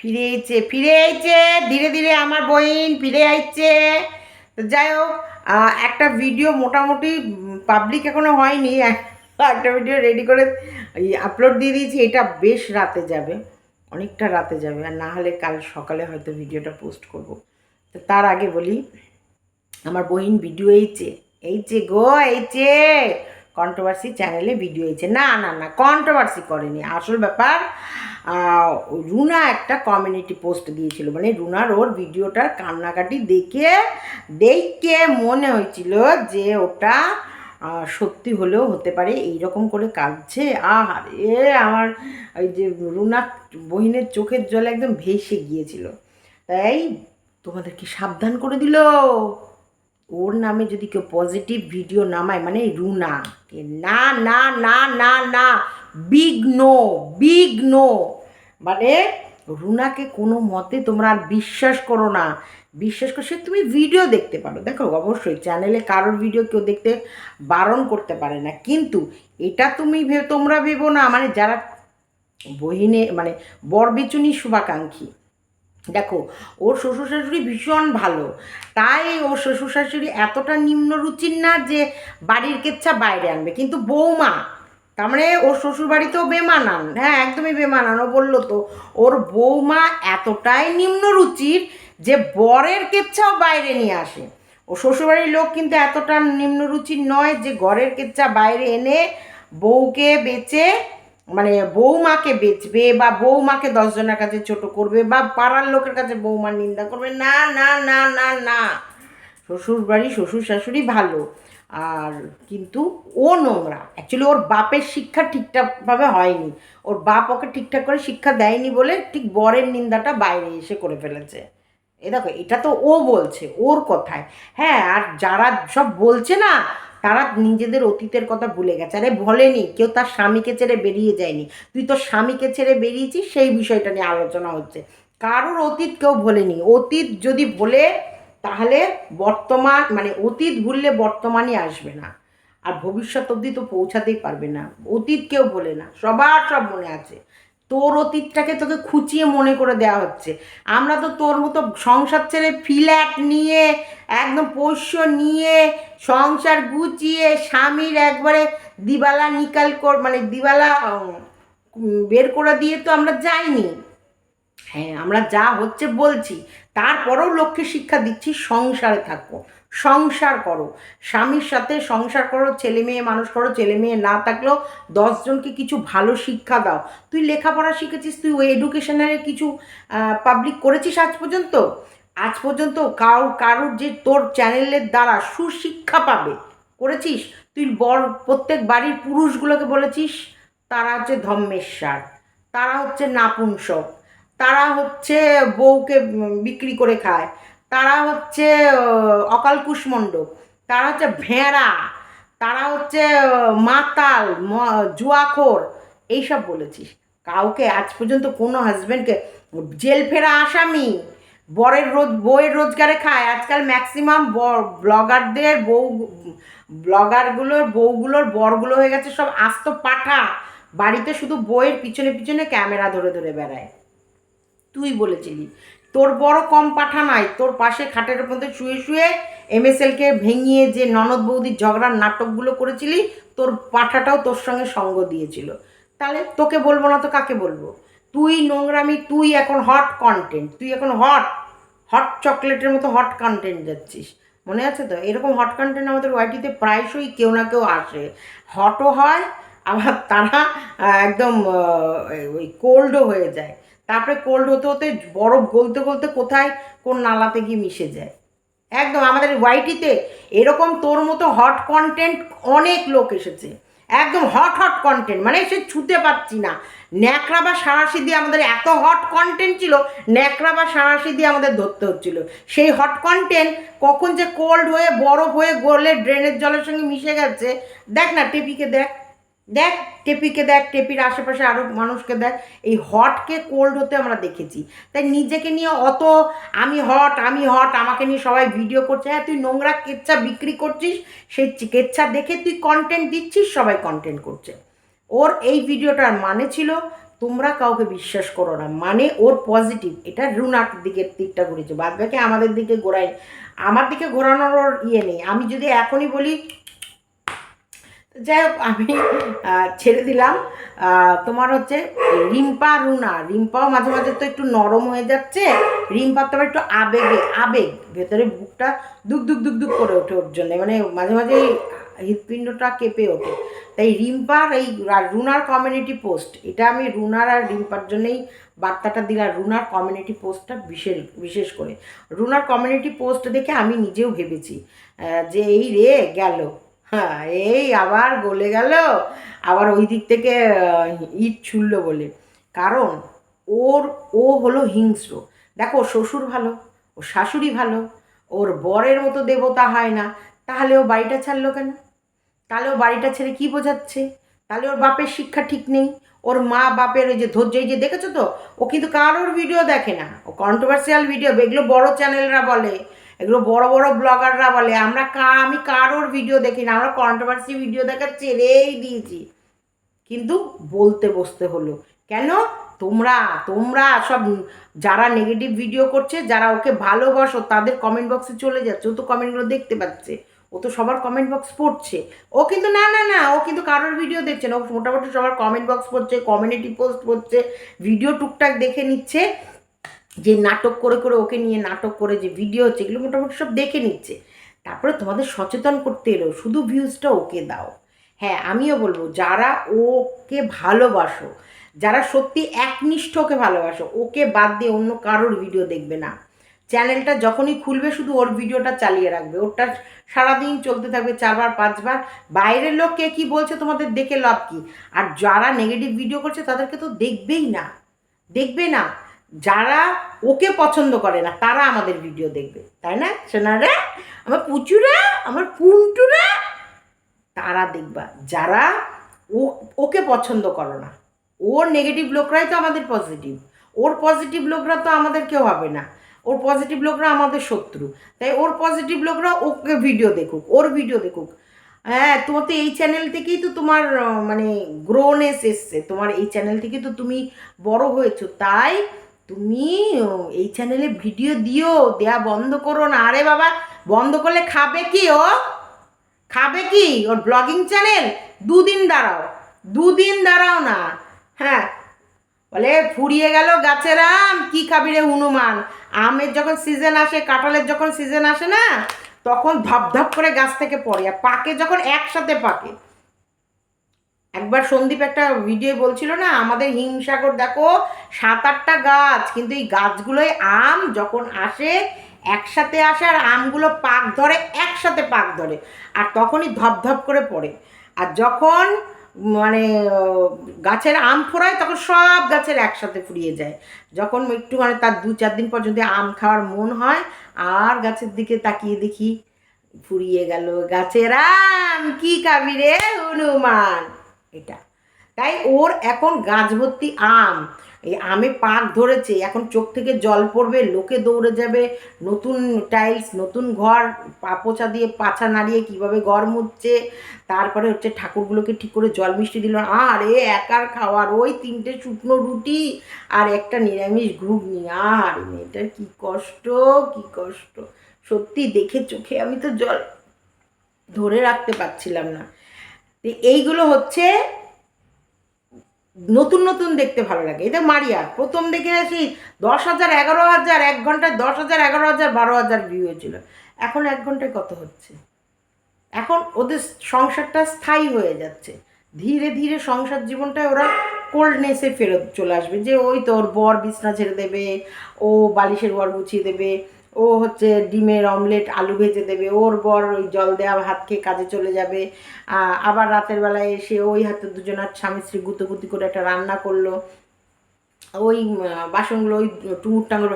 ফিরে আইছে ফিরে আইছে ধীরে ধীরে আমার বইন ফিরে আইছে। তো যাই হোক একটা ভিডিও মোটামুটি পাবলিক এখনও হয়নি, একটা ভিডিও রেডি করে আপলোড দিয়ে দিয়েছি, এটা বেশ রাতে যাবে, অনেকটা রাতে যাবে, আর না হলে কাল সকালে হয়তো ভিডিওটা পোস্ট করব। তো তার আগে বলি, আমার বহিন ভিডিও এইছে এইছে গো এইছে কন্ট্রোভার্সি চ্যানেলে ভিডিও এইছে না না না কন্ট্রোভার্সি করেনি। আসল ব্যাপার রুনা একটা কমিউনিটি পোস্ট দিয়েছিল। মানে রুনার ওর ভিডিওটার কান্নাকাটি দেখে দেখে মনে হয়েছিল যে ওটা সত্যি হলেও হতে পারে এই রকম করে কাঁদছে। আহারে, আমার ওই যে রুনা বহিনের চোখের জল একদম ভেসে গিয়েছিল। তাই তোমাদেরকে সাবধান করে দিল? ওর নামে যদি কেউ পজিটিভ ভিডিও নামায় মানে রুনা না না না না না বিগ নো বিগ নো মানে রুনাকে কোনো মতে তোমরা আর বিশ্বাস করো না। বিশ্বাস করো, সে তুমি ভিডিও দেখতে পারো। দেখো, অবশ্যই চ্যানেলে কারোর ভিডিও কেউ দেখতে বারণ করতে পারে না। কিন্তু এটা তুমি তোমরা ভেবো না। মানে যারা বহিনে মানে বরবেচুনি শুভাকাঙ্ক্ষী দেখো, ওর শ্বশুর শাশুড়ি ভীষণ ভালো। তাই ওর শ্বশুর শাশুড়ি এতটা নিম্ন রুচির না যে বাড়ির কেচ্ছা বাইরে আনবে। কিন্তু বৌমা, তার মানে ওর শ্বশুর বাড়িতেও বেমানান। হ্যাঁ একদমই বেমানান, ও বলল তো, ওর বৌমা এতটাই নিম্ন রুচির যে বরের কেচ্ছাও বাইরে নিয়ে আসে। ও শ্বশুরবাড়ির লোক কিন্তু এতটা নিম্ন রুচির নয় যে ঘরের কেচ্ছা বাইরে এনে বউকে বেচে মানে বৌমাকে বেচবে বা বৌমাকে দশজনের কাছে ছোট করবে বা পাড়ার লোকের কাছে বৌমার নিন্দা করবে, না না না না না। শ্বশুর বাড়ি শ্বশুর শাশুড়ি ভালো। আর কিন্তু ও নোংরা। অ্যাকচুয়ালি ওর বাপের শিক্ষা ঠিকঠাকভাবে হয়নি। ওর বাপ ওকে ঠিকঠাক করে শিক্ষা দেয়নি বলে ঠিক বরের নিন্দাটা বাইরে এসে করে ফেলেছে। এ দেখো, এটা তো ও বলছে, ওর কথায়। হ্যাঁ আর যারা সব বলছে না তারা নিজেদের অতীতের কথা ভুলে গেছে। আরে বলেনি, কেউ তার স্বামীকে ছেড়ে বেরিয়ে যায়নি। তুই তোর স্বামীকে ছেড়ে বেরিয়েছিস, সেই বিষয়টা নিয়ে আলোচনা হচ্ছে। কারোর অতীত কেউ ভোলেনি। অতীত যদি ভোলে, তাহলে বর্তমান মানে অতীত ভুললে বর্তমানই আসবে না। আর ভবিষ্যৎ অবধি তো পৌঁছাতেই পারবে না। অতীত কেউ বলে না। সবার সব মনে আছে। তোর অতীতটাকে তোকে খুঁচিয়ে মনে করে দেওয়া হচ্ছে। আমরা তো তোর মতো সংসার ছেড়ে ফ্ল্যাট নিয়ে, একদম পোষ্য নিয়ে, সংসার গুছিয়ে, স্বামীর একবারে দিবালা নিকাল কর মানে দিবালা বের করে দিয়ে তো আমরা যাইনি। হ্যাঁ আমরা যা হচ্ছে বলছি। তারপরেও লক্ষ্যে শিক্ষা দিচ্ছি, সংসারে থাকো সংসার করো। স্বামীর সাথে সংসার করো, ছেলে মেয়ে মানুষ করো, ছেলে মেয়ে না থাকলেও দশজনকে কিছু ভালো শিক্ষা দাও। তুই লেখাপড়া শিখেছিস, তুই ওই এডুকেশনারে কিছু পাবলিক করেছিস আজ পর্যন্ত? আজ পর্যন্ত কারও কারোর যে তোর চ্যানেলের দ্বারা সুশিক্ষা পাবে। করেছিস? তুই বড়, প্রত্যেক বাড়ির পুরুষগুলোকে বলেছিস, তারা হচ্ছে ধম্মেশ্বর, তারা হচ্ছে নাপুংসক, তারা হচ্ছে বউকে বিক্রি করে খায়। তারা হচ্ছে আহ, অকাল কুষ্মণ্ডক তারা হচ্ছে ভেড়া। তারা হচ্ছে মাতাল জুয়াখোর। এইসব বলেছিস। কাউকে আজ পর্যন্ত কোনো হাজব্যান্ডকে জেল ফেরা আসামি বরের রোজ বউয়ের রোজগারে খায়। আজকাল ম্যাক্সিমাম ব্লগারদের বউ ব্লগারগুলোর বউগুলোর বরগুলো হয়ে গেছে সব আস্ত পাঠা। বাড়িতে শুধু বইয়ের পিছনে পিছনে ক্যামেরা ধরে ধরে বেড়ায়। তুই বলেছিলি তোর বড় কম পাঠা নাই, তোর পাশে খাটের মধ্যে শুয়ে শুয়ে এমএসএলকে ভেঙিয়ে যে ননদ বৌদির ঝগড়ার নাটকগুলো করেছিলি, তোর পাঠাটাও তোর সঙ্গে সঙ্গ দিয়েছিল। তাহলে তোকে বলব না তো কাকে বলব? তুই নোংরামি, তুই এখন হট কন্টেন্ট তুই এখন হট হট চকলেটের মতো হট কন্টেন্ট যাচ্ছিস। মনে আছে তো? এরকম হট কন্টেন্ট আমাদের ওয়াইটিতে প্রায়শই কেউ না কেউ আসে। হটও হয়, আবার তারা একদম ওই কোল্ডও হয়ে যায়। তারপরে কোল্ড হতে হতে বরফ গলতে গলতে কোথায়? কোন নালাতে গিয়ে মিশে যায়। একদম আমাদের ওয়াইটিতে এরকম তোর মতো হট কন্টেন্ট অনেক লোক এসেছে। একদম হট হট কন্টেন্ট মানে সে ছুতে পারছি না। ন্যাকড়া বা সাঁড়াশি দিয়ে আমাদের এত হট কন্টেন্ট ছিল, ন্যাকড়া বা সাঁড়াশি দিয়ে আমাদের ধরতে হচ্ছিল। সেই হট কন্টেন্ট কখন যে কোল্ড হয়ে, বরফ হয়ে গলে ড্রেনের জলের সঙ্গে মিশে গেছে, দেখ না, টেপিকে দেখ। দেখ টেপিকে দেখ, টেপির আশেপাশে আরও মানুষকে দেখ। এই হটকে কোল্ড হতে আমরা দেখেছি। তাই নিজেকে নিয়ে অত আমি হট আমি হট, আমাকে নিয়ে সবাই ভিডিও করছে। হ্যাঁ তুই নোংরা কেচ্ছা বিক্রি করছিস, সেই কেচ্ছা দেখে তুই কন্টেন্ট দিচ্ছিস, সবাই কন্টেন্ট করছে। ওর এই ভিডিওটার মানে ছিল, তোমরা কাউকে বিশ্বাস করো না। মানে ওর পজিটিভ এটা রুনার দিকের দিকটা ঘুরেছে। বাদ বাকি আমাদের দিকে ঘোরাই আমার দিকে ঘোরানোর ওর ইয়ে নেই। আমি যদি এখনই বলি যাই হোক আমি ছেড়ে দিলাম। তোমার হচ্ছে রিম্পা, রুনা। রিম্পাও মাঝে মাঝে তো একটু নরম হয়ে যাচ্ছে। রিম্পার তো একটু আবেগে, আবেগ। ভেতরে বুকটা দুক দুক দুক দুক করে ওঠে ওর জন্য। মানে মাঝে মাঝে হৃৎপিণ্ডটা কেঁপে ওঠে। তাই রিম্পার এই রুনার কমিউনিটি পোস্ট এটা আমি রুনার আর রিম্পার জন্যই বার্তাটা দিলাম। রুনার কমিউনিটি পোস্টটা বিশেষ বিশেষ করে। রুনার কমিউনিটি পোস্ট দেখে আমি নিজেও ভেবেছি যে এই রে, গেল। হ্যাঁ এই আবার গলে গেল। আবার ওই দিক থেকে ইট ছুড়লো বলে। কারণ ওর, ও হলো হিংস্র। দেখো শ্বশুর ভালো, ওর শাশুড়ি ভালো, ওর বরের মতো দেবতা হয় না। তাহলে ও বাড়িটা ছাড়লো কেন? তাহলে ও বাড়িটা ছেড়ে কি বোঝাচ্ছে? তাহলে ওর বাপের শিক্ষা ঠিক নেই। ওর মা বাপের ওই যে ধৈর্য, এই যে দেখেছ তো? ও কিন্তু কারোর ভিডিও দেখে না। ও কন্ট্রোভার্সিয়াল ভিডিও এগুলো বড় চ্যানেলরা বলে। এগুলো বড় বড় ব্লগাররা বলে, আমরা কা, আমি কারোর ভিডিও দেখি না, আমরা কন্ট্রোভার্সি ভিডিও দেখা ছেড়েই দিয়েছি। কিন্তু বলতে বসতে হলো। কেন? তোমরা তোমরা সব যারা নেগেটিভ ভিডিও করছে, যারা ওকে ভালোবাসো, তাদের কমেন্ট বক্সে চলে যাচ্ছে, ও তো কমেন্টগুলো দেখতে পাচ্ছে। ও তো সবার কমেন্ট বক্স পড়ছে। ও কিন্তু, না না না, ও কিন্তু কারোর ভিডিও দেখছে না। ও মোটামুটি সবার কমেন্ট বক্স পড়ছে কমিউনিটি পোস্ট পড়ছে ভিডিও টুকটাক দেখে নিচ্ছে। যে নাটক করে করে ওকে নিয়ে নাটক করে যে ভিডিও হচ্ছে, এগুলো মোটামুটি সব দেখে নিচ্ছে। তারপরে তোমাদের সচেতন করতে এলো, শুধু ভিউজটা ওকে দাও। হ্যাঁ আমিও বলব, যারা ওকে ভালোবাসো, যারা সত্যি একনিষ্ঠ ওকে ভালোবাসো, ওকে বাদ দিয়ে অন্য কারোর ভিডিও দেখবে না। চ্যানেলটা যখনই খুলবে, শুধু ওর ভিডিওটা চালিয়ে রাখবে। ওরটা সারাদিন চলতে থাকবে চারবার, পাঁচবার। বাইরের লোক কে কী বলছে তোমাদের দেখে লাভ কী? আর যারা নেগেটিভ ভিডিও করছে, তাদেরকে তো দেখবেই না। দেখবে না। যারা ওকে পছন্দ করে না, তারা আমাদের ভিডিও দেখবে, তাই না? সোনারা, আমার পুচুরা, আমার পুন্টুরা, তারা দেখবা। যারা ও, ওকে পছন্দ করো না, ওর নেগেটিভ লোকরাই তো আমাদের পজিটিভ ওর পজিটিভ লোকরা তো আমাদের কেউ হবে না, ওর পজিটিভ লোকরা আমাদের শত্রু, তাই ওর পজিটিভ লোকরা ওকে ভিডিও দেখুক, ওর ভিডিও দেখুক। হ্যাঁ তোমার তো এই চ্যানেল থেকেই তো তোমার মানে গ্রোনেস এসছে, তোমার এই চ্যানেল থেকে তো তুমি বড় হয়েছো, তাই তুমি এই চ্যানেলে ভিডিও দিও, দেয়া বন্ধ করো না। আরে বাবা, বন্ধ করলে খাবে কি, ও? খাবে কি? ওর ব্লগিং চ্যানেল দুদিন দাঁড়াও দুদিন দাঁড়াও না। হ্যাঁ বলে ফুরিয়ে গেল গাছের আম, কি খাবি রে হনুমান? আমের যখন সিজন আসে, কাঁঠালের যখন সিজন আসে না, তখন ধপ ধপ করে গাছ থেকে পড়ে। আর পাকে যখন একসাথে পাকে একবার সন্দীপ একটা ভিডিও বলছিল না, আমাদের হিমসাগর দেখো, সাত আটটা গাছ, কিন্তু এই গাছগুলোয় আম যখন আসে, একসাথে আসে আর আমগুলো পাক ধরে, একসাথে পাক ধরে আর তখনই ধপ ধপ করে পড়ে। আর যখন মানে গাছের আম ফোড়ায়, তখন সব গাছের একসাথে ফুরিয়ে যায়। যখন একটু মানে তার দু চার দিন পর যদি আম খাওয়ার মন হয়, আর গাছের দিকে তাকিয়ে দেখি, ফুরিয়ে গেল গাছের আম। কি খাবি রে, হনুমান? এটা। তাই ওর এখন গাছ ভর্তি আম। এই আমে পাক ধরেছে, এখন চোখ থেকে জল পড়বে, লোকে দৌড়ে যাবে, নতুন টাইলস, নতুন ঘর পোছা দিয়ে পাছা নাড়িয়ে কীভাবে ঘর মুছছে, তারপরে হচ্ছে ঠাকুরগুলোকে ঠিক করে জল মিষ্টি দিল। আর এ একার খাওয়ার, ওই তিনটে শুকনো রুটি আর একটা নিরামিষ ঘুগনি। আর মেয়েটার কি কষ্ট কি কষ্ট। সত্যি দেখে চোখে আমি তো জল ধরে রাখতে পারছিলাম না। তো এইগুলো হচ্ছে নতুন নতুন দেখতে ভালো লাগে। এটা মারিয়া, প্রথম দেখে আসি দশ হাজার, এগারো হাজার, এক ঘন্টায় দশ হাজার, এগারো হাজার, বারো হাজার ভিউ হয়েছিল। এখন এক ঘন্টায় কত হচ্ছে? এখন ওদের সংসারটা স্থায়ী হয়ে যাচ্ছে। ধীরে ধীরে সংসার জীবনটায় ওরা কোল্ডনেসে ফেরত চলে আসবে যে, ওই তোর বর বিছনা ছেড়ে দেবে, ও বালিশের ঘর গুছিয়ে দেবে ও হচ্ছে ডিমের অমলেট, আলু ভেজে দেবে, ওর বর ওই জল দেওয়া ভাত খেয়ে কাজে চলে যাবে। আবার রাতের বেলায় এসে ওই হাতে দুজনার স্বামী স্ত্রী গুতোগুতি করে একটা রান্না করল। ওই বাসনগুলো ওই টুমুর টাঙর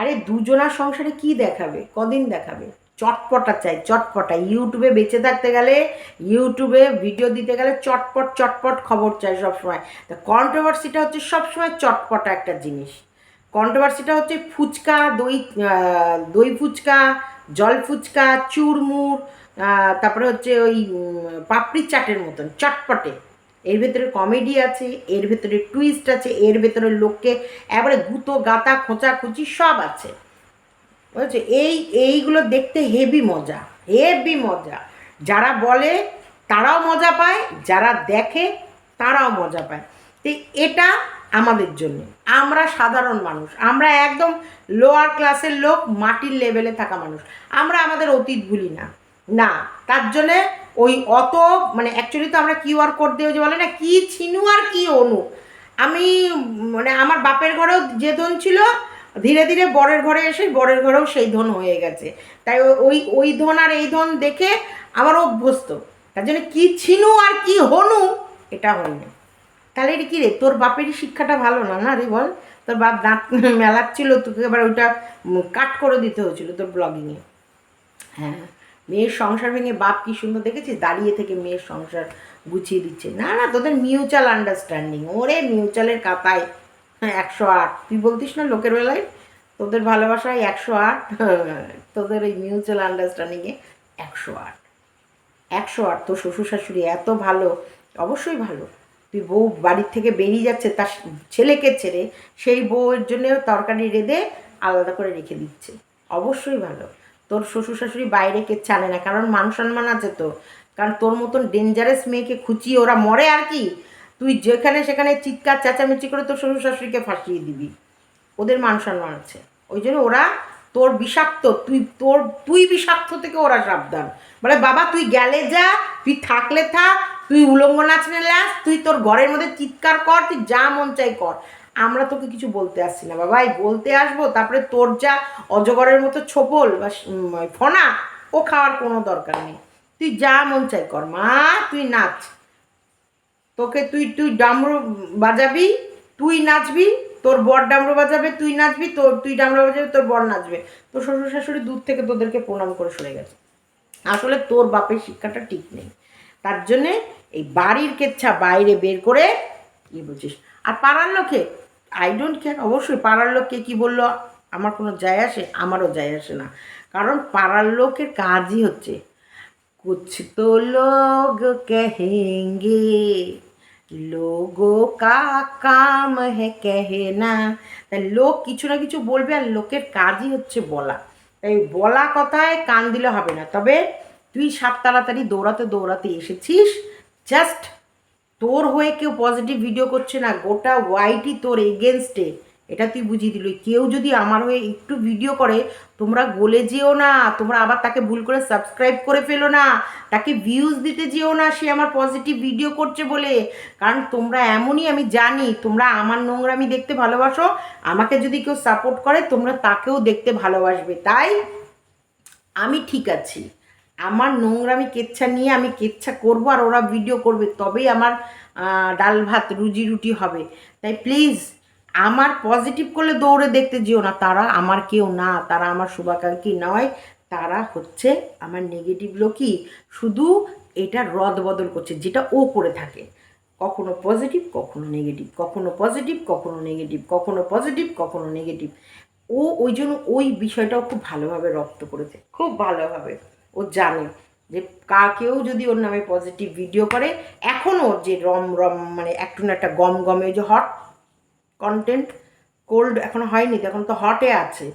আরে দুজনার সংসারে কি দেখাবে? কদিন দেখাবে? চটপটা চাই, চটপটা। ইউটিউবে বেঁচে থাকতে গেলে, ইউটিউবে ভিডিও দিতে গেলে চটপট চটপট খবর চাই সবসময়। তা কন্ট্রোভার্সিটা হচ্ছে সবসময় চটপটা একটা জিনিস। কন্ট্রোভার্সিটা হচ্ছে ফুচকা, দই দই ফুচকা, জল ফুচকা, চুরমুর তারপরে হচ্ছে ওই পাপড়ি চাটের মতন, চটপটে। এর ভেতরে কমেডি আছে, এর ভেতরে টুইস্ট আছে, এর ভেতরে লোককে, এবারে গুঁতো গাতা খোঁচাখুচি সব আছে। বুঝেছ? এই, এইগুলো দেখতে হেভি মজা হেভি মজা। যারা বলে, তারাও মজা পায়, যারা দেখে, তারাও মজা পায়। তো এটা আমাদের জন্য। আমরা সাধারণ মানুষ। আমরা একদম লোয়ার ক্লাসের লোক, মাটির লেভেলে থাকা মানুষ। আমরা আমাদের অতীত ভুলি না। না, তার জন্যে ওই অত মানে অ্যাকচুয়ালি তো আমরা কিউআর কোড দিয়ে যে বলে না, কি ছিনু আর কি অনু। আমি মানে আমার বাপের ঘরেও যে ধন ছিল, ধীরে ধীরে বরের ঘরে এসে বরের ঘরেও সেই ধন হয়ে গেছে। তাই ওই ওই ধন আর এই ধন দেখে আমার অভ্যস্ত। তার জন্য কি ছিনু আর কি হনু, এটা হয়নি। তাহলে এটা কি রে? তোর বাপেরই শিক্ষাটা ভালো না না রে বল? তোর বাপ দাঁত মেলাচ্ছিল, তোকে এবার ওইটা কাট করে দিতে হয়েছিল তোর ব্লগিংয়ে হ্যাঁ মেয়ের সংসার ভেঙে বাপ কি সুন্দর দেখেছিস? দাঁড়িয়ে থেকে মেয়ের সংসার গুছিয়ে দিচ্ছে। না না, তোদের মিউচুয়াল আন্ডারস্ট্যান্ডিং ওরে মিউচুয়ালের কাতায় হ্যাঁ একশো আট। তুই বলতিস না লোকের বেলায়? তোদের ভালোবাসায় একশো আট, তোদের ওই মিউচুয়াল আন্ডারস্ট্যান্ডিংয়ে একশো আট। একশো আট, তোর শ্বশুর শাশুড়ি এত ভালো, অবশ্যই ভালো। তুই বউ বাড়ির থেকে বেরিয়ে যাচ্ছে, তার ছেলেকে ছেড়ে সেই বউয়ের জন্য তরকারি রেঁধে আলাদা করে রেখে দিচ্ছে। অবশ্যই ভালো। তোর শ্বশুর শাশুড়ি বাইরে কে জানে না, কারণ মান সম্মান আছে তো কারণ তোর মতন ডেঞ্জারাস মেয়েকে খুঁচিয়ে ওরা মরে আর কি। তুই যেখানে সেখানে চিৎকার, চেঁচামেচি করে তোর শ্বশুর শাশুড়িকে ফাঁসিয়ে দিবি। ওদের মান সম্মান আছে। ওই জন্য ওরা তোর বিষাক্ত, তুই তোর, তুই বিষাক্ত থেকে ওরা সাবধান। বলে, বাবা, তুই গেলে যা, তুই থাকলে থাক তুই উলঙ্গ নাচনে লাস, তুই তোর ঘরের মধ্যে চিৎকার কর, তুই যা মন চাই কর। আমরা তোকে কিছু বলতে আসছি না বাবাই বলতে আসব, তারপরে তোর যা অজগরের মতো ছোপল বা ফনা, ও খাওয়ার কোনো দরকার নেই। তুই যা মন চাই কর, মা, তুই নাচ। তোকে তুই তুই ডামরু বাজাবি, তুই নাচবি, তোর বর ডামরু বাজাবে, তুই নাচবি, তোর, তুই ডামরু বাজাবে, তোর বর নাচবে। তোর শ্বশুর শাশুড়ি দূর থেকে তোদেরকে প্রণাম করে সরে গেছে। আসলে তোর বাপের শিক্ষাটা ঠিক নেই। তার জন্যে এই বাড়ির কেচ্ছা বাইরে বের করে কি বলছিস। আর পাড়ার লোকে আই ডোন্ট কেয়ার অবশ্যই পাড়ার লোককে কী বলল, আমার কোনো যায় আসে, আমারও যায় আসে না। কারণ পাড়ার লোকের কাজই হচ্ছে, কুছ তো লোক কহেঙ্গে, লোগো কা কাম হে কেহে না। তাই লোক কিছু না কিছু বলবে আর লোকের কাজই হচ্ছে বলা। তাই বলা কথায় কান দিলে হবে না। তবে তুই সাত তাড়াতাড়ি দৌড়াতে দৌড়াতে এসেছিস? জাস্ট তোর হয়ে কেউ পজিটিভ ভিডিও করছে না, গোটা ওয়াইটি তোর এগেনস্টে এটা তুই বুঝিয়ে দিল। কেউ যদি আমার হয়ে একটু ভিডিও করে, তোমরা গলে যেও না, তোমরা আবার তাকে ভুল করে সাবস্ক্রাইব করে ফেলো না, তাকে ভিউজ দিতে যেও না, সে আমার পজিটিভ ভিডিও করছে বলে। কারণ তোমরা এমনই আমি জানি, তোমরা আমার নোংরামি দেখতে ভালোবাসো, আমাকে যদি কেউ সাপোর্ট করে, তোমরা তাকেও দেখতে ভালোবাসবে। তাই আমি ঠিক আছি। আমার নোংরামি কেচ্ছা নিয়ে আমি কেচ্ছা করব আর ওরা ভিডিও করবে, তবেই আমার ডাল ভাত রুজি রুটি হবে। তাই প্লিজ আমার পজিটিভ করলে দৌড়ে দেখতে যেও না। তারা আমার কেউ না, তারা আমার শুভাকাঙ্ক্ষী নয়, তারা হচ্ছে আমার নেগেটিভ লোকই। শুধু এটা রদ বদল করছে, যেটা ও করে থাকে। কখনো পজিটিভ কখনো নেগেটিভ কখনো পজিটিভ কখনো নেগেটিভ কখনো পজিটিভ কখনো নেগেটিভ ও ওই জন্য ওই বিষয়টাও খুব ভালোভাবে রপ্ত করেছে। খুব ভালোভাবে। ও জানে যে কাকেও যদি ওর নামে পজিটিভ ভিডিও করে এখনও যে রম রম মানে একটু না একটা গম গমে যে হট কন্টেন্ট কোল্ড এখনও হয়নি, তো এখন তো হটে আছে।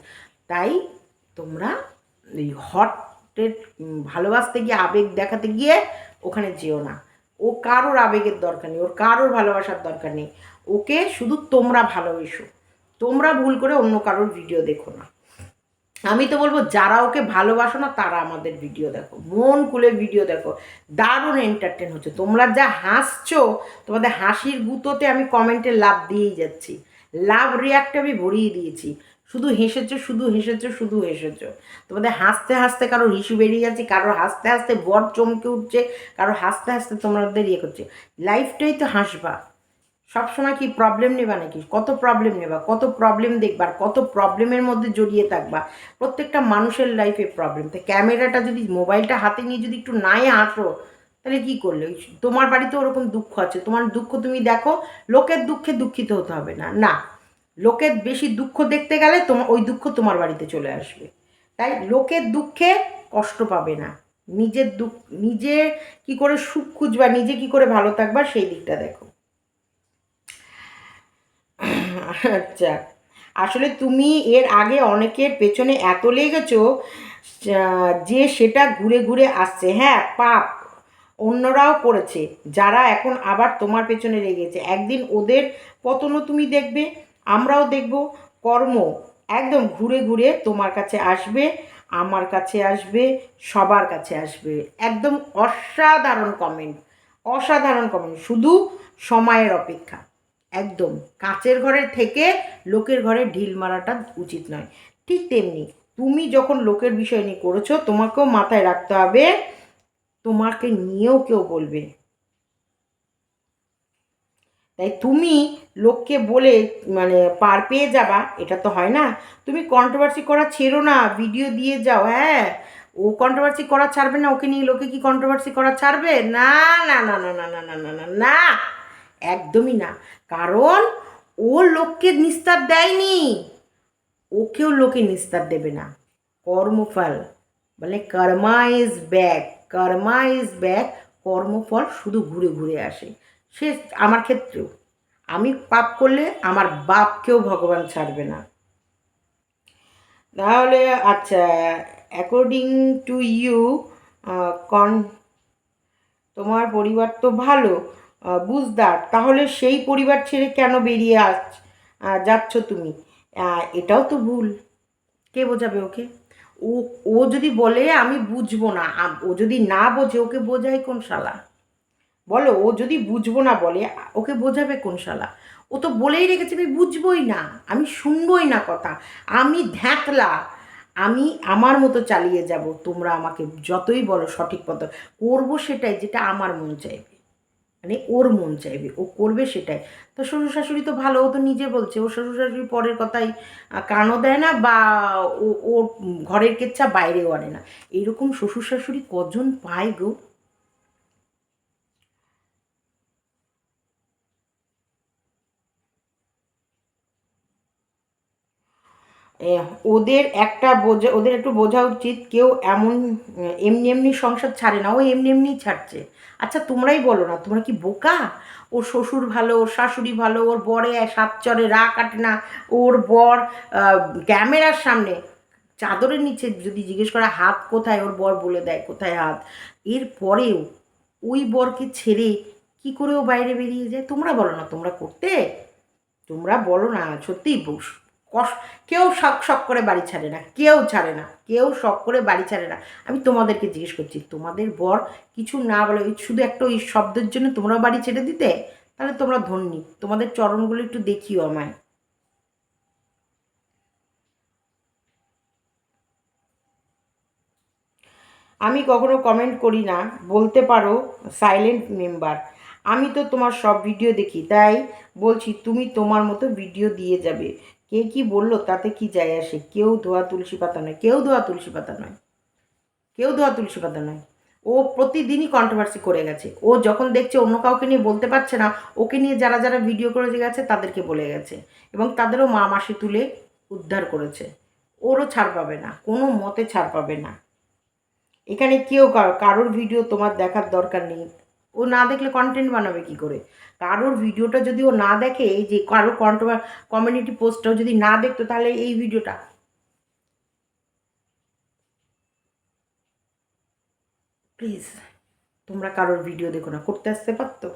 তাই তোমরা এই হটের ভালোবাসতে গিয়ে, আবেগ দেখাতে গিয়ে ওখানে যেও না। ও কারোর আবেগের দরকার নেই, ওর কারোর ভালোবাসার দরকার নেই। ওকে শুধু তোমরা ভালোবেসো। তোমরা ভুল করে অন্য কারোর ভিডিও দেখো না। আমি তো বলব, যারা ওকে ভালোবাসো না, তারা আমাদের ভিডিও দেখো। মন খুলে ভিডিও দেখো। দারুণ এন্টারটেন হচ্ছে। তোমরা যা হাসছো, তোমাদের হাসির গুঁতোতে আমি কমেন্টে লাভ দিয়েই যাচ্ছি। লাভ রিয়াক্টে আমি ভরিয়ে দিয়েছি। শুধু হেসেছো শুধু হেসেছো শুধু হেসেছো। তোমাদের হাসতে হাসতে কারও হিসু বেরিয়ে যাচ্ছে, কারও হাসতে হাসতে বর চমকে উঠছে, কারও হাসতে হাসতে তোমাদের ইয়ে করছে। লাইফটাই তো হাসবা। সবসময় কি প্রবলেম নেবা নাকি? কত প্রবলেম নেবা? কত প্রবলেম দেখবা? আর কত প্রবলেমের মধ্যে জড়িয়ে থাকবা? প্রত্যেকটা মানুষের লাইফে প্রবলেম তাই ক্যামেরাটা যদি মোবাইলটা হাতে নিয়ে যদি একটু নাই হাসো তাহলে কি করলে? তোমার বাড়িতে ওরকম দুঃখ আছে। তোমার দুঃখ তুমি দেখো, লোকের দুঃখে দুঃখিত হতে হবে না। না, লোকের বেশি দুঃখ দেখতে গেলে তোমার ওই দুঃখ তোমার বাড়িতে চলে আসবে। তাই লোকের দুঃখে কষ্ট পাবে না। নিজের দুঃখ, নিজে কি করে সুখ খুঁজবা, নিজে কি করে ভালো থাকবা, সেই দিকটা দেখো। আচ্ছা। আসলে তুমি এর আগে অনেকের পেছনে এত লেগেছো যে সেটা ঘুরে ঘুরে আসছে। হ্যাঁ পাপ। অন্যরাও করেছে। যারা এখন আবার তোমার পেছনে লেগেছে। একদিন ওদের পতনও তুমি দেখবে, আমরাও দেখব। কর্ম একদম ঘুরে ঘুরে তোমার কাছে আসবে, আমার কাছে আসবে, সবার কাছে আসবে। একদম অসাধারণ কমেন্ট অসাধারণ কমেন্ট শুধু সময়ের অপেক্ষা। একদম কাচের ঘরের থেকে লোকের ঘরে ঢিল মারাটা উচিত নয় ঠিক তেমনি তুমি যখন লোকের বিষয় নিয়ে করেছ তোমাকেও মাথায় রাখতে হবে তোমাকে নিয়েও কেউ বলবে তাই তুমি লোককে বলে মানে পার পেয়ে যাবা এটা তো হয় না তুমি কন্ট্রোভার্সি করা ছেড়ো না ভিডিও দিয়ে যাও হ্যাঁ ও কন্ট্রোভার্সি করা ছাড়বে না ওকে নিয়ে লোকে কি কন্ট্রোভার্সি করা ছাড়বে না না না না না না না না না একদমই না। কারণ ও লোককে নিস্তার দেয়নি। ওকেও লোকে নিস্তার দেবে না। কর্মফল মানে karma is back, karma is back, কর্মফল শুধু ঘুরে ঘুরে আসে। সে আমার ক্ষেত্রেও। আমি পাপ করলে আমার বাপকেও ভগবান ছাড়বে না। তাহলে আচ্ছা অ্যাকর্ডিং টু ইউ কন তোমার পরিবার তো ভালো। বুঝদার। তাহলে সেই পরিবার ছেড়ে কেন বেরিয়ে আস যাচ্ছ তুমি? এটাও তো ভুল। কে বোঝাবে ওকে? ও ও যদি বলে, আমি বুঝব না। ও যদি না বোঝে, ওকে বোঝায় কোন শালা? বলো, ও যদি বুঝব না বলে, ওকে বোঝাবে কোন শালা? ও তো বলেই রেখেছে, আমি বুঝবোই না। আমি শুনবোই না কথা। আমি ধ্যাতলা। আমি আমার মতো চালিয়ে যাব। তোমরা আমাকে যতই বলো সঠিক পথ করব সেটাই যেটা আমার মন চাইবে মানে ওর মন চাইবে, ও করবে সেটাই। তো শ্বশুর শাশুড়ি তো ভালো, ও তো নিজে বলছে, ও শ্বশুর শাশুড়ি পরের কথাই কানও দেয় না বা ও, ওর ঘরের কেচ্ছা বাইরেও আনে না। এরকম শ্বশুর শাশুড়ি কজন পায় গো? ওদের একটা বোঝা, ওদের একটু বোঝা উচিত, কেউ এমন, এমনি এমনি সংসার ছাড়ে না, ও এমনি এমনিই ছাড়ছে। আচ্ছা তোমরাই বলো না, তোমরা কি বোকা? ওর শ্বশুর ভালো, ওর শাশুড়ি ভালো, ওর বরে সাত চরে রা কাটে না, ওর বর ক্যামেরার সামনে, চাদরের নিচে যদি জিজ্ঞেস করা হাত কোথায়, ওর বর বলে দেয় কোথায় হাত। এর পরেও ওই বরকে ছেড়ে কি করে ও বাইরে বেরিয়ে যায়? তোমরা বলো না, তোমরা করতে? তোমরা বলো না, সত্যিই বস কষ, কেউ শখ শখ করে বাড়ি ছাড়ে না, কেউ ছাড়ে না, কেউ শখ করে বাড়ি ছাড়ে না। আমি তোমাদেরকে জিজ্ঞেস করছি, তোমাদের বর কিছু না বলে, ওই শুধু একটা ওই শব্দের জন্য তোমরাও বাড়ি ছেড়ে দিতে? তাহলে তোমরা ধন্যী, তোমাদের চরণগুলো একটু দেখিও আমায়। আমি কখনো কমেন্ট করি না, বলতে পারো সাইলেন্ট মেম্বার আমি তো তোমার সব ভিডিও দেখি, তাই বলছি, তুমি তোমার মতো ভিডিও দিয়ে যাবে। কে কি বলল তাতে কি যায় আসে? কেউ ধোয়া তুলসী পাতা নয়, কেউ ধোয়া তুলসী পাতা নয়, কেউ ধোয়া তুলসী পাতা নয়। ও প্রতিদিনই কন্ট্রোভার্সি করে গেছে। ও যখন দেখছে অন্য কাউকে নিয়ে বলতে পারছে না, ওকে নিয়ে যারা যারা ভিডিও করে গেছে তাদেরকে বলে গেছে এবং তাদেরও মা মাসি তুলে উদ্ধার করেছে। ওরও ছাড় পাবে না, কোনো মতে ছাড় পাবে না। এখানে কেউ কারও কারোর ভিডিও তোমার দেখার দরকার নেই। ও না দেখলে কন্টেন্ট বানাবে কি করে? কারোর ভিডিওটা যদি ও না দেখে, এই যে কারোর কন্ট্রোভার কমিউনিটি পোস্টটাও যদি না দেখতো, তাহলে এই ভিডিওটা প্লিজ তোমরা কারোর ভিডিও দেখো না। করতে আসতে পারতো?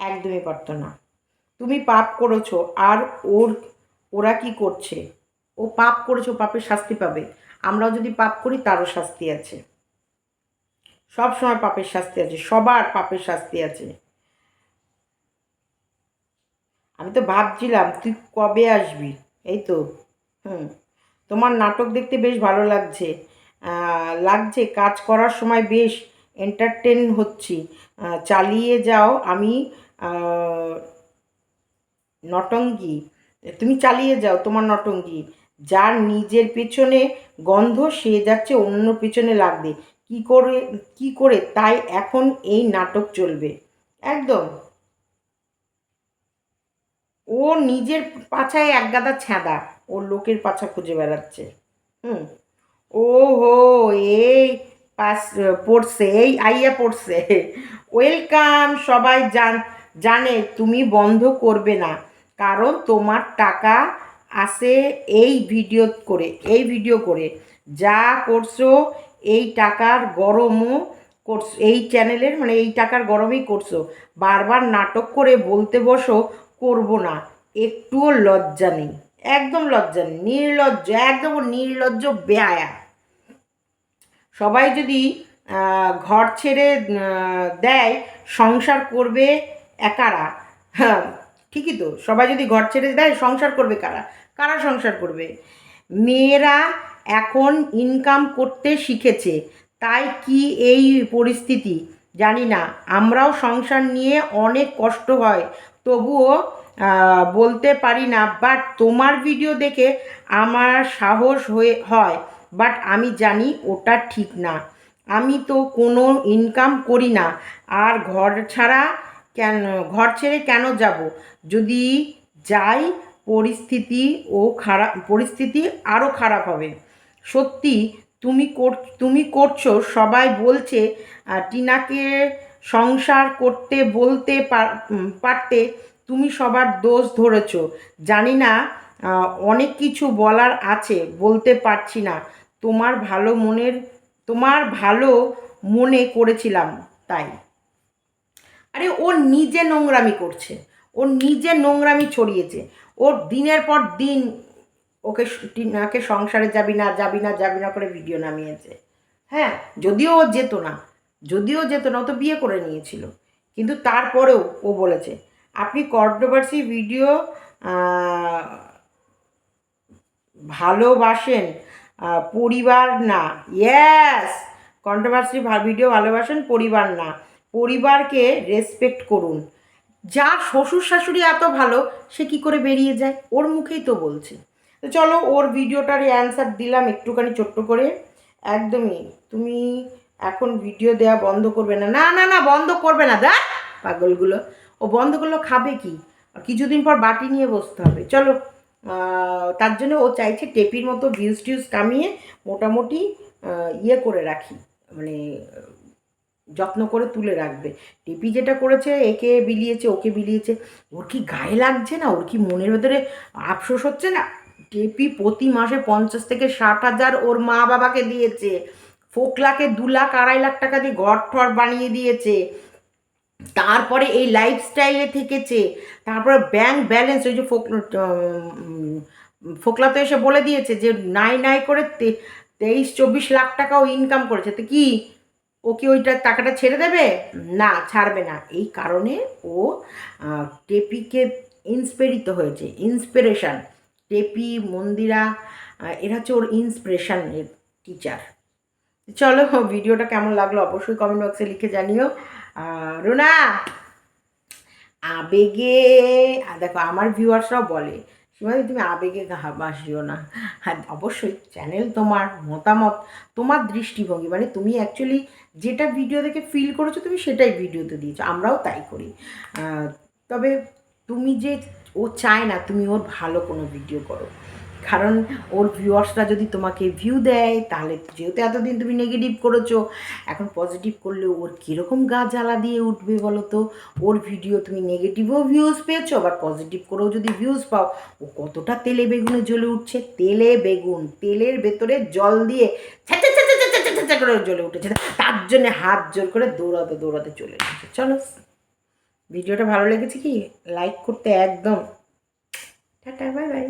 একদমই পারতো না। তুমি পাপ করেছ, আর ওর, ওরা কি করছে? ও পাপ করেছ পাপের শাস্তি পাবে। আমরাও যদি পাপ করি, তারও শাস্তি আছে। সব সময় পাপের শাস্তি আছে, সবার পাপের শাস্তি আছে। আমি তো ভাবছিলাম, তুই কবে আসবি? এই তো, হুম। তোমার নাটক দেখতে বেশ ভালো লাগছে। লাগছে, কাজ করার সময় বেশ এন্টারটেন হচ্ছি। চালিয়ে যাও, আমি নটঙ্গী। তুমি চালিয়ে যাও তোমার নটঙ্গী। যার নিজের পেছনে গন্ধ, সে যাচ্ছে অন্য পেছনে লাগবে। কি করে কি করে তাই এখন এই নাটক চলবে। একদম। ও নিজের পাছায় একগাদা ছ্যাঁদা, ও লোকের পাছা খুঁজে বেড়াচ্ছে। হুম। ও হো এই পাস পড়ছে, এই আইয়া পড়ছে। ওয়েলকাম, সবাই জান, জানে তুমি বন্ধ করবে না, কারণ তোমার টাকা আসে এই ভিডিও করে, এই ভিডিও করে। যা করছ এই টাকার গরমও করছ, এই চ্যানেলের মানে এই টাকার গরমই করছ। বারবার নাটক করে বলতে বসো, করব না। একটুও লজ্জা নেই। একদম লজ্জা নেই। নির্লজ্জ, একদম নির্লজ্জ বেয়ায়া সবাই যদি ঘর ছেড়ে দেয়, সংসার করবে একারা? হ্যাঁ ঠিকই তো। সবাই যদি ঘর ছেড়ে দেয়, সংসার করবে কারা? কারা সংসার করবে? মেয়েরা এখন ইনকাম করতে শিখেছে, তাই কি এই পরিস্থিতি? জানি না, আমরাও সংসার নিয়ে অনেক কষ্ট হয়, তবুও বলতে পারি না বাট তোমার ভিডিও দেখে আমার সাহস হয়ে, হয় বাট আমি জানি ওটা ঠিক না। আমি তো কোনো ইনকাম করি না, আর ঘর ছাড়া কেন, ঘর ছেড়ে কেন যাব? যদি যাই, পরিস্থিতি ও খারাপ, পরিস্থিতি আরও খারাপ হবে। সত্যি তুমি কর, তুমি করছ, সবাই বলছে টিনাকে সংসার করতে বলতে পার- পারতে তুমি সবার দোষ ধরেছ। জানি না অনেক কিছু বলার আছে, বলতে পারছি না। তোমার ভালো মনের, তোমার ভালো মনে করেছিলাম তাই। আরে, ও নিজে নোংরামি করছে। ও নিজে নোংরামি ছড়িয়েছে। ওর দিনের পর দিন ওকে টিনাকে সংসারে যাবি না যাবি না যাবি না করে ভিডিও নামিয়েছে। হ্যাঁ যদিও ও যেত না, যদিও যেত না, ও তো বিয়ে করে নিয়েছিল। কিন্তু তারপরেও ও বলেছে, আপনি কন্ট্রোভার্সি ভিডিও ভালোবাসেন পরিবার না। ইয়েস কন্ট্রোভার্সি ভিডিও ভালোবাসেন, পরিবার না। পরিবারকে রেসপেক্ট করুন। যার শ্বশুর শাশুড়ি এত ভালো, সে কি করে বেরিয়ে যায়? ওর মুখেই তো বলছে। তো চলো ওর ভিডিওটার অ্যান্সার দিলাম একটুখানি ছোট্ট করে। একদমই, তুমি এখন ভিডিও দেওয়া বন্ধ করবে না। না না না, বন্ধ করবে না, দেখ পাগলগুলো। ও বন্ধ করল খাবে কি? কিছুদিন পর বাটি নিয়ে বসতে হবে। চলো তার জন্য ও চাইছে টেপির মতো ভিউজ টিউজ কামিয়ে মোটামুটি ইয়ে করে রাখি। মানে যত্ন করে তুলে রাখবে। টিপি যেটা করেছে, একে বিলিয়েছে, ওকে বিলিয়েছে। ওর কি গায়ে লাগছে না? ওর কি মনের ভেতরে আফসোস হচ্ছে না? টেপি প্রতি মাসে পঞ্চাশ থেকে ষাট হাজার ওর মা বাবাকে দিয়েছে। ফোকলাকে দু লাখ আড়াই লাখ টাকা দিয়ে ঘর ঠর বানিয়ে দিয়েছে। তারপরে এই লাইফস্টাইলে থেকেছে। তারপরে ব্যাংক ব্যালেন্স ওই যে ফোক ফোকলা তো এসে বলে দিয়েছে যে নাই নাই করে তেইশ চব্বিশ লাখ টাকাও ইনকাম করেছে। তো কি? ও কি ওইটা টাকাটা ছেড়ে দেবে? না, ছাড়বে না। এই কারণে ও টেপিকে ইন্সপিরিত হয়েছে। ইন্সপিরেশন টেপি, মন্দিরা এরা হচ্ছে ওর ইন্সপিরেশনের টিচার চলো, ভিডিওটা কেমন লাগল অবশ্যই কমেন্ট বক্সে লিখে জানিও। রুনা! আবেগে দেখো, আমার ভিউয়ার্সরাও বলে, সীমাদি, তুমি আবেগে ঘা- বাসিও না। হ্যাঁ অবশ্যই চ্যানেল তোমার মতামত, তোমার দৃষ্টিভঙ্গি মানে তুমি অ্যাকচুয়ালি যেটা ভিডিও দেখে ফিল করেছ, তুমি সেটাই ভিডিওতে দিয়েছ। আমরাও তাই করি। তবে তুমি যে ও চায় না তুমি ওর ভালো কোনো ভিডিও করো। কারণ ওর ভিউয়ার্সরা যদি তোমাকে ভিউ দেয়, তাহলে যেহেতু এতদিন তুমি নেগেটিভ করেছ, এখন পজিটিভ করলে ওর কীরকম গা জ্বালা দিয়ে উঠবে বলো তো ওর ভিডিও তুমি নেগেটিভও ভিউজ পেয়েছ, আবার পজিটিভ করেও যদি ভিউজ পাও, ও কতটা তেলে বেগুনে জ্বলে উঠছে? তেলে বেগুন, তেলের ভেতরে জল দিয়ে করে জ্বলে উঠেছে। তার জন্য হাত জোর করে দৌড়াতে দৌড়াতে চলে এসেছে। চলো। ভিডিওটা ভালো লেগেছে কি? লাইক করতে একদম। Tata bye bye